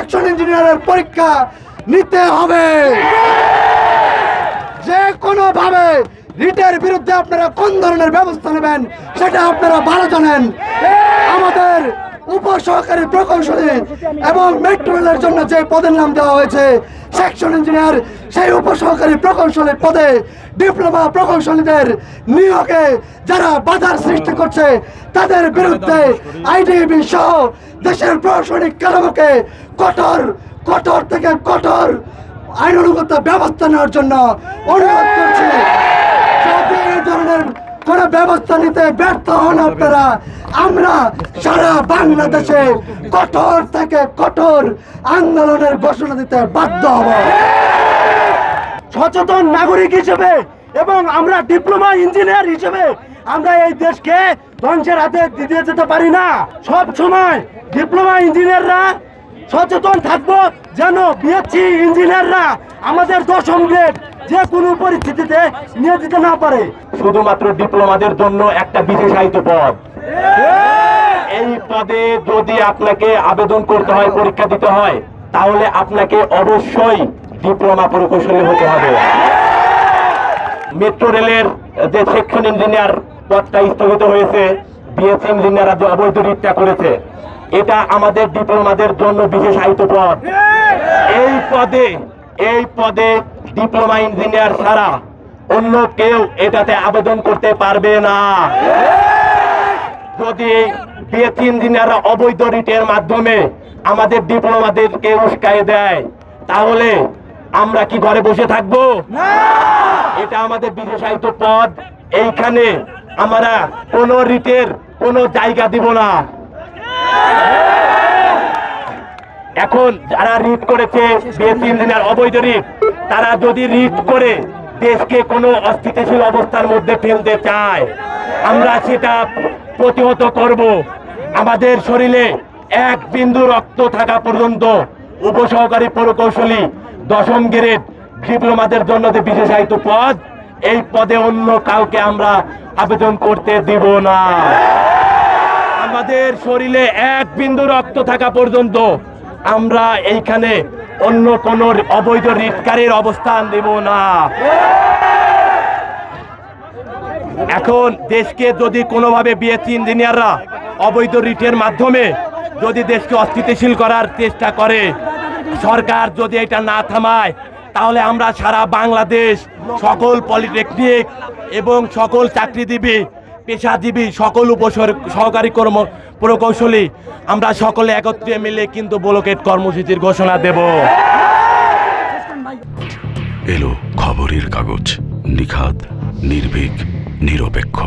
Section ইঞ্জিনিয়ারের পরীক্ষা নিতে হবে। যে কোনো ভাবে রিটের বিরুদ্ধে আপনারা কোন ধরনের ব্যবস্থা নেবেন, সেটা আপনারা ভালো জানেন। আমাদের উপসহকারী প্রকৌশলী এবং মেট্রো রেলের জন্য যে পদের নাম দেওয়া হয়েছে সেকশন ইঞ্জিনিয়ার সেই উপসহকারী প্রকৌশলী পদে ডিপ্লোমা প্রকৌশলীদের নিয়োগে যারা বাধার সৃষ্টি করছে, তাদের বিরুদ্ধে আইডিবি সহ দেশের প্রশাসনিক কাঠামোকে কঠোর কঠোর থেকে কঠোর আইনানুগত ব্যবস্থা নেওয়ার জন্য অনুরোধ করছি। কোন ব্যবস্থা নিতে ব্যর্থ হন আপনারা। আমরা সারা বাংলাদেশে কঠোর থেকে কঠোর আন্দোলনের ঘোষণা দিতে বাধ্য হব। সচেতন নাগরিক হিসেবে এবং আমরা ডিপ্লোমা ইঞ্জিনিয়ার হিসেবে আমরা এই দেশকে ধ্বংসের হাতে দিতে যেতে পারি না। সব সময় ডিপ্লোমা ইঞ্জিনিয়াররা সচেতন থাকব যেন বিএসসি ইঞ্জিনিয়াররা আমাদের দশম গ্রেড যে কোনো পরিস্থিতিতে নিয়ে দিতে না পারে। শুধুমাত্র ডিপ্লোমাদের জন্য একটা বিশেষায়িত পদ। এই পদে যদি আপনাকে আবেদন করতে হয়, পরীক্ষা দিতে হয়, তাহলে আপনাকে অবশ্যই ডিপ্লোমা প্রকৌশলী হতে হবে। মেট্রো রেলের যে সেকশন ইঞ্জিনিয়ার পদটা স্থগিত হয়েছে বিএসসি ইঞ্জিনিয়াররা যে অবৈধ রিটটা করেছে, এটা আমাদের ডিপ্লোমাদের জন্য বিশেষ বিশেষায়িত পদ। এই পদে এই পদে ডিপ্লোমা ইঞ্জিনিয়ার ছাড়া অন্য কেউ এটাতে আবেদন করতে পারবে না। যদি বিএসসি ইঞ্জিনিয়াররা অবৈধ রিটের মাধ্যমে আমাদের ডিপ্লোমাদেরকে উস্কাই দেয় তাহলে আমরা কি ঘরে বসে থাকব? এটা আমাদের বিশেষায়িত পদ। এইখানে আমরা কোন রিটের কোনো জায়গা দিব না। এখন যারা রিট করেছে বিএসসি ইঞ্জিনিয়ার অবৈধ রিট তারা যদি রিট করে দেশকে কোনো অস্থিতিশীল অবস্থার মধ্যে ফেলতে চায়। আমরা সেটা প্রতিহত করব। আমাদের শরীরে এক বিন্দু রক্ত থাকা পর্যন্ত উপসহকারী প্রকৌশলী দশম গ্রেড ডিপ্লোমাদের জন্য যে বিশেষায়িত পদ, এই পদে অন্য কাউকে আমরা আবেদন করতে দিব না। আমাদের শরীরে এক বিন্দু রক্ত থাকা পর্যন্ত আমরা এইখানে অন্য কোন অবৈধ রিটকারীর অবস্থান দেব না। এখন দেশকে যদি কোনোভাবে বিএসসি ইঞ্জিনিয়াররা অবৈধ রিটের মাধ্যমে যদি দেশকে অস্থিতিশীল করার চেষ্টা করে, সরকার যদি এটা না থামায়, তাহলে আমরা সারা বাংলাদেশ সকল পলিটেকনিক এবং সকল চাকরিজীবী, পেশাজীবী, সকল উপসর, সহকারী কর্ম প্রকৌশলী, আমরা সকলে একত্রে মিলে কিন্তু ব্লকেট কর্মসূচির ঘোষণা দেব। এলো খবরের কাগজ, নিখাদ, নির্ভীক, নিরপেক্ষ।